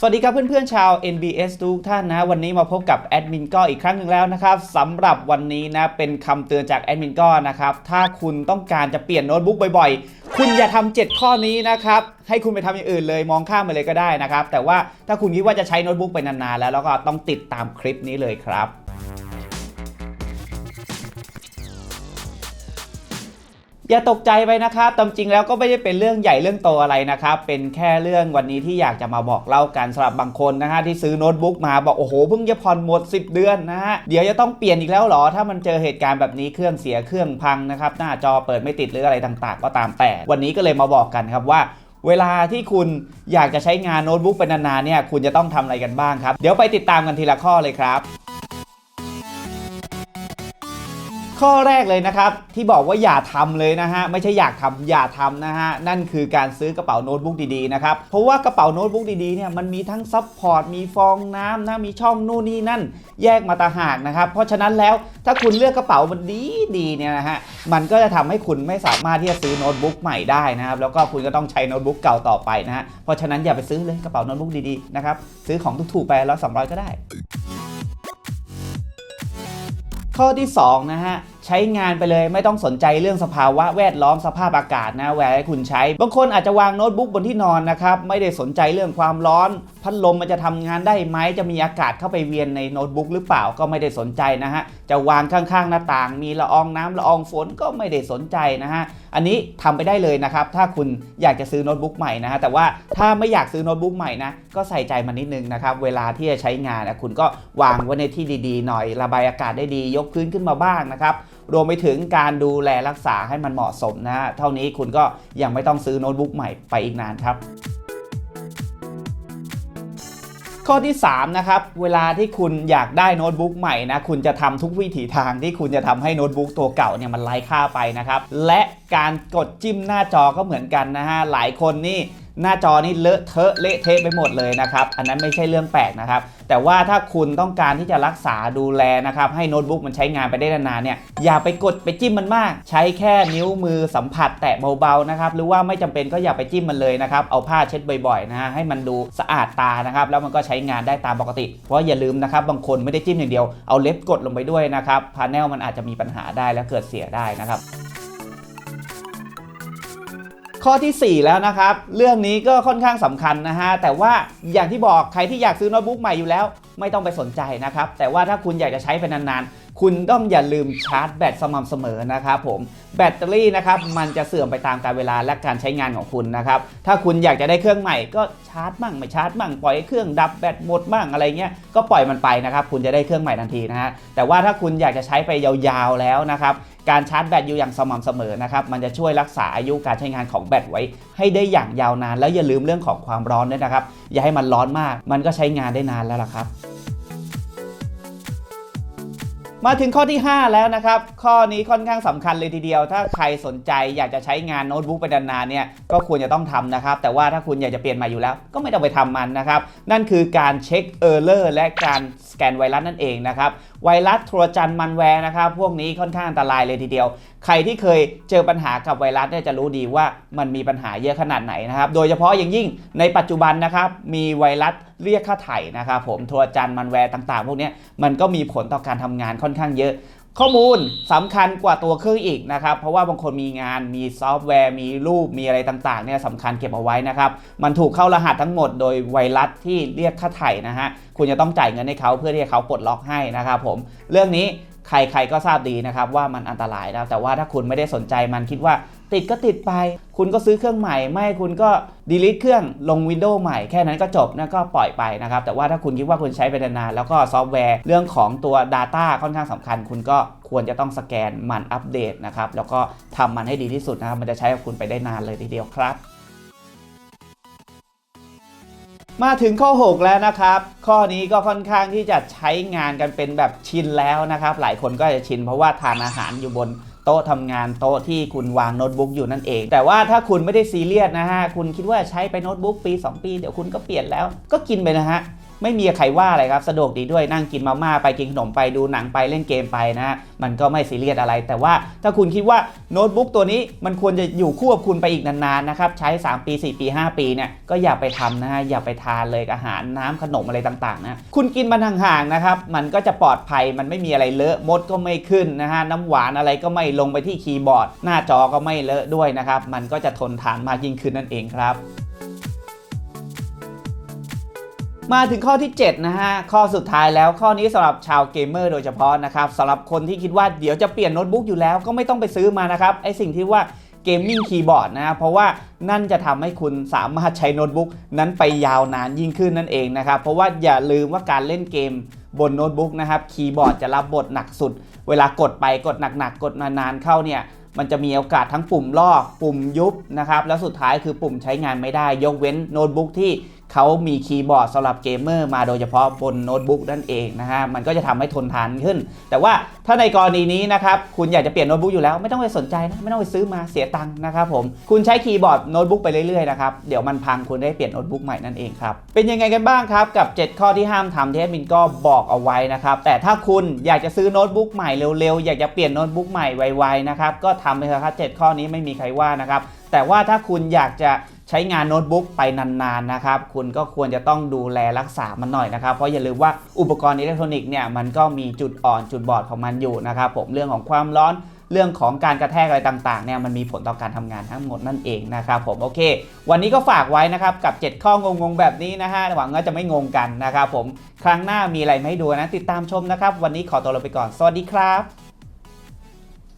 สวัสดีครับเพื่อนๆชาว NBS ทุกท่านนะ วันนี้มาพบกับแอดมินก็อีกครั้งหนึ่งแล้วนะครับสำหรับวันนี้นะ เป็นคำเตือนจากแอดมินก็นะครับ ถ้าคุณต้องการจะเปลี่ยนโน้ตบุ๊กบ่อยๆ คุณอย่าทำ7ข้อนี้นะครับ ให้คุณไปทำอย่างอื่นเลยมองข้ามไปเลยก็ได้นะครับ แต่ว่าถ้าคุณคิดว่าจะใช้โน้ตบุ๊กไปนานๆแล้วแล้วก็ต้องติดตามคลิปนี้เลยครับ อย่าตกใจไปนะครับตามจริงแล้วก็ไม่ได้เป็นเรื่องใหญ่เรื่องโตอะไรนะครับ เป็นแค่เรื่องวันนี้ที่อยากจะมาบอกเล่ากันสำหรับบางคนนะฮะที่ซื้อโน้ตบุ๊กมาบอกโอ้โหเพิ่งจะผ่อนหมด 10 เดือนนะฮะเดี๋ยวจะต้องเปลี่ยนอีกแล้วหรอ ถ้ามันเจอเหตุการณ์แบบนี้เครื่องเสียเครื่องพังนะครับหน้าจอเปิดไม่ติดหรืออะไรต่างๆ ก็ตามแต่ วันนี้ก็เลยมาบอกกันครับว่าเวลาที่คุณอยากจะใช้งานโน้ตบุ๊กเป็นนานๆเนี่ยคุณจะต้องทำอะไรกันบ้างครับ เดี๋ยวไปติดตามกันทีละข้อเลยครับ ข้อแรกเลยนะครับ ที่บอกว่าอย่าทำเลยนะฮะไม่ใช่อยากทำอย่าทำนะฮะนั่นคือการซื้อกระเป๋าโน้ตบุ๊กดีๆนะครับเพราะว่ากระเป๋าโน้ตบุ๊กดีๆเนี่ยมันมีทั้งซับพอร์ตมีฟองน้ำนะมีช่องนู่นนี่นั่น แยกมาตางหากนะครับเพราะฉะนั้นแล้วถ้าคุณเลือกกระเป๋ามันดีดีๆเนี่ยนะฮะมันก็จะทำให้คุณไม่สามารถที่จะซื้อโน้ตบุ๊กใหม่ได้นะครับแล้วก็คุณก็ต้องใช้โน้ตบุ๊กเก่าต่อไปนะฮะเพราะฉะนั้นอย่าไปซื้อเลยกระเป๋าโน้ตบุ๊กดีๆนะครับซื้อของถูกๆไปแล้ว200 ก็ได้ ข้อที่2นะฮะใช้งานไปเลยไม่ต้องสนใจเรื่องสภาวะแวดล้อมสภาพอากาศนะแวร์ให้คุณใช้ บางคนอาจจะวางโน้ตบุ๊กบนที่นอนนะครับไม่ได้สนใจเรื่องความร้อน พัดลมมันจะทำงานได้ไหมจะมีอากาศเข้าไปเวียนในโน้ตบุ๊กหรือเปล่าก็ไม่ได้สนใจนะฮะจะวางข้างๆหน้าต่าง มีละอองน้ำละอองฝนก็ไม่ได้สนใจนะฮะอันนี้ทำไปได้เลยนะครับถ้าคุณอยากจะซื้อโน้ตบุ๊กใหม่นะฮะแต่ว่าถ้าไม่อยากซื้อโน้ตบุ๊กใหม่นะก็ใส่ใจมันนิดนึงนะครับเวลาที่จะใช้งานนะคุณก็วางไว้ในที่ดีๆ หน่อยระบายอากาศได้ดี ยกพื้นขึ้นมาบ้างนะครับรวมไปถึงการดูแลรักษาให้มันเหมาะสมนะฮะเท่านี้คุณก็ยังไม่ต้องซื้อโน้ตบุ๊กใหม่ไปอีกนานครับ ข้อที่ 3 นะครับ เวลาที่คุณอยากได้โน้ตบุ๊กใหม่นะ คุณจะทำทุกวิถีทางที่คุณจะทำให้โน้ตบุ๊กตัวเก่าเนี่ยมันไร้ค่าไปนะครับ และการกดจิ้มหน้าจอก็เหมือนกันนะฮะ หลายคนนี่ หน้าจอนี่เลอะเทอะเละเทะไปหมดเลยนะครับ อันนั้นไม่ใช่เรื่องแปลกนะครับ แต่ว่าถ้าคุณต้องการที่จะรักษาดูแลนะครับ ให้โน้ตบุ๊กมันใช้งานไปได้นานๆเนี่ย อย่าไปกดไปจิ้มมันมาก ใช้แค่นิ้วมือสัมผัสแตะเบาๆนะครับ หรือว่าไม่จำเป็นก็อย่าไปจิ้มมันเลยนะครับ เอาผ้าเช็ดบ่อยๆนะฮะให้มันดูสะอาดตานะครับ แล้วมันก็ใช้งานได้ตามปกติ เพราะอย่าลืมนะครับ บางคนไม่ได้จิ้มอย่างเดียว เอาเล็บกดลงไปด้วยนะครับพาเนลมันอาจจะมีปัญหาได้และเกิดเสียได้นะครับ ข้อทีสี่ 4 แล้วนะครับ เรื่องนี้ก็ค่อนข้างสำคัญนะฮะ แต่ว่าอย่างที่บอกใครที่อยากซื้อโน้ตบุ๊กใหม่อยู่แล้ว ไม่ต้องไปสนใจนะครับ แต่ว่าถ้าคุณอยากจะใช้ไปนานๆ คุณต้องอย่าลืมชาร์จแบตสม่ำเสมอนะครับผม แบตเตอรี่นะครับมันจะเสื่อมไปตามกาลเวลาและการใช้งานของคุณนะครับ ถ้าคุณอยากจะได้เครื่องใหม่ก็ชาร์จมั่งไม่ชาร์จมั่งปล่อยเครื่องดับแบตหมดมั่งอะไรเงี้ย ก็ปล่อยมันไปนะครับ คุณจะได้เครื่องใหม่ทันทีนะฮะ แต่ว่าถ้าคุณอยากจะใช้ไปยาวๆแล้วนะครับ การชาร์จแบตอยู่อย่างสม่ำเสมอนะครับ มันจะช่วยรักษาอายุการใช้งานของแบตไว้ ให้ได้อย่างยาวนาน แล้วอย่าลืมเรื่องของความร้อนด้วยนะครับ อย่าให้มันร้อนมาก มันก็ใช้งานได้นานแล้วล่ะครับ มาถึงข้อที่ 5 แล้วนะครับ ข้อนี้ค่อนข้างสำคัญเลยทีเดียว ถ้าใครสนใจอยากจะใช้งานโน้ตบุ๊กไปนานๆเนี่ยก็ควรจะต้องทำนะครับ แต่ว่าถ้าคุณอยากจะเปลี่ยนใหม่อยู่แล้ว ก็ไม่ต้องไปทำมันนะครับ นั่นคือการเช็คเออร์เลอร์และการสแกนไวรัสนั่นเองนะครับ ไวรัสโทรจันมันแวร์นะครับ พวกนี้ค่อนข้างอันตรายเลยทีเดียว ใครที่เคยเจอปัญหากับไวรัสเนี่ยจะรู้ดีว่ามันมีปัญหาเยอะขนาดไหนนะครับ โดยเฉพาะอย่างยิ่งในปัจจุบันนะครับมีไวรัสเรียกค่าไถ่นะครับผมโทรจันมันแวร์ต่าง ๆ พวกนี้มันก็มีผลต่อการทำงานค่อนข้างเยอะ ข้อมูลสำคัญกว่าตัวเครื่องอีกนะครับ เพราะว่าบางคนมีงานมีซอฟต์แวร์ มีรูปมีอะไรต่างๆเนี่ยสำคัญเก็บเอาไว้นะครับ มันถูกเข้ารหัสทั้งหมดโดยไวรัสที่เรียกค่าไถ่นะฮะคุณจะต้องจ่ายเงินให้เขาเพื่อที่เขาปลดล็อกให้นะครับผมเรื่องนี้ใครๆก็ทราบดีนะครับว่ามันอันตรายนะแต่ว่าถ้าคุณไม่ได้สนใจมันคิดว่า ติดก็ติดไป คุณก็ซื้อเครื่องใหม่ ไม่คุณก็ดีลิทเครื่องลงวินโดว์ใหม่แค่นั้นก็จบนะก็ปล่อยไปนะครับ แต่ว่าถ้าคุณคิดว่าคุณใช้ไปนานๆแล้วก็ซอฟต์แวร์เรื่องของตัว Data ค่อนข้างสำคัญ คุณก็ควรจะต้องสแกนมันอัปเดตนะครับแล้วก็ทำมันให้ดีที่สุดนะครับมันจะใช้กับคุณไปได้นานเลยทีเดียวครับมาถึงข้อ 6 แล้วนะครับ ข้อนี้ก็ค่อนข้างที่จะใช้งานกันเป็นแบบชินแล้วนะครับ หลายคนก็จะชินเพราะว่าทานอาหารอยู่บน โต๊ะทำงานโต๊ะที่คุณวางโน้ตบุ๊กอยู่นั่นเอง แต่ว่าถ้าคุณไม่ได้ซีเรียสนะฮะ คุณคิดว่าใช้ไปโน้ตบุ๊กปี 2 ปี เดี๋ยวคุณก็เปลี่ยนแล้วก็กินไปนะฮะ ไม่มีใครว่าอะไรครับสะดวกดีด้วยนั่งกินมาม่าไปกินขนมไปดูหนังไปเล่นเกมไปนะฮะมันก็ไม่ซีเรียสอะไร แต่ว่าถ้าคุณคิดว่าโน้ตบุ๊กตัวนี้มันควรจะอยู่คู่กับคุณไปอีกนานๆนะครับใช้ 3 ปี 4 ปี 5 ปีเนี่ยก็อย่าไปทำนะฮะอย่าไปทานเลยอาหารน้ำขนมอะไรต่างๆนะคุณกินมันห่างๆนะครับมันก็จะปลอดภัยมันไม่มีอะไรเลอะมดก็ไม่ขึ้นนะฮะน้ำหวานอะไรก็ไม่ลงไปที่คีย์บอร์ด หน้าจอก็ไม่เลอะด้วยนะครับมันก็จะทนทานมากยิ่งขึ้นนั่นเองครับ มาถึงข้อที่ 7 นะฮะ ข้อสุดท้ายแล้วข้อนี้สำหรับชาวเกมเมอร์โดยเฉพาะนะครับสำหรับคนที่คิดว่าเดี๋ยวจะเปลี่ยนโน้ตบุ๊กอยู่แล้วก็ไม่ต้องไปซื้อมานะครับไอสิ่งที่ว่าเกมมิ่งคีย์บอร์ดนะเพราะว่านั่นจะทำให้คุณสามารถใช้โน้ตบุ๊กนั้นไปยาวนานยิ่งขึ้นนั่นเองนะครับ เพราะว่าอย่าลืมว่าการเล่นเกมบนโน้ตบุ๊กนะครับคีย์บอร์ดจะรับบทหนักสุด เวลากดไปกดหนักๆกดนานๆเข้าเนี่ยมันจะมีโอกาสทั้งปุ่มลอก ปุ่มยุบนะครับแล้วสุดท้ายคือปุ่มใช้งานไม่ได้ ยกเว้นโน้ตบุ๊กที่ เขามีคีย์บอร์ดสำหรับเกมเมอร์มาโดยเฉพาะบนโน้ตบุ๊กนั่นเองนะฮะ มันก็จะทำให้ทนทานขึ้น แต่ว่าถ้าในกรณีนี้นะครับ คุณอยากจะเปลี่ยนโน้ตบุ๊กอยู่แล้วไม่ต้องไปสนใจนะ ไม่ต้องไปซื้อมาเสียตังค์นะครับผม คุณใช้คีย์บอร์ดโน้ตบุ๊กไปเรื่อยๆนะครับ เดี๋ยวมันพังคุณได้เปลี่ยนโน้ตบุ๊กใหม่นั่นเองครับ เป็นยังไงกันบ้างครับกับ 7 ข้อที่ห้ามทำที่แอดมินก็บอกเอาไว้นะครับ แต่ถ้าคุณอยากจะซื้อโน้ตบุ๊กใหม่เร็วๆ อยากจะเปลี่ยนโน้ตบุ๊กใหม่ไวๆนะครับ ก็ทำไปเถอะครับ7ข้อนี้ไม่มีใครว่านะครับแต่ว่าถ้าคุณอยากจะ ช้งานโน้ตบุ๊กไปนานๆนะครับ คุณก็ควรจะต้องดูแลรักษามันหน่อยนะครับ เพราะอย่าลืมว่าอุปกรณ์อิเล็กทรอนิกส์เนี่ยมันก็มีจุดอ่อนจุดบอดของมันอยู่นะครับผมเรื่องของความร้อนเรื่องของการกระแทกอะไรต่างๆเนี่ยมันมีผลต่อการทำงานทั้งหมดนั่นเองนะครับผมโอเค วันนี้ก็ฝากไว้นะครับกับ 7 ข้องงๆแบบนี้นะฮะหวังว่าจะไม่งงกันนะครับผมครั้งหน้ามีอะไรมาให้ดูนะติดตามชมนะครับ วันนี้ขอตัวลาไปก่อน สวัสดีครับ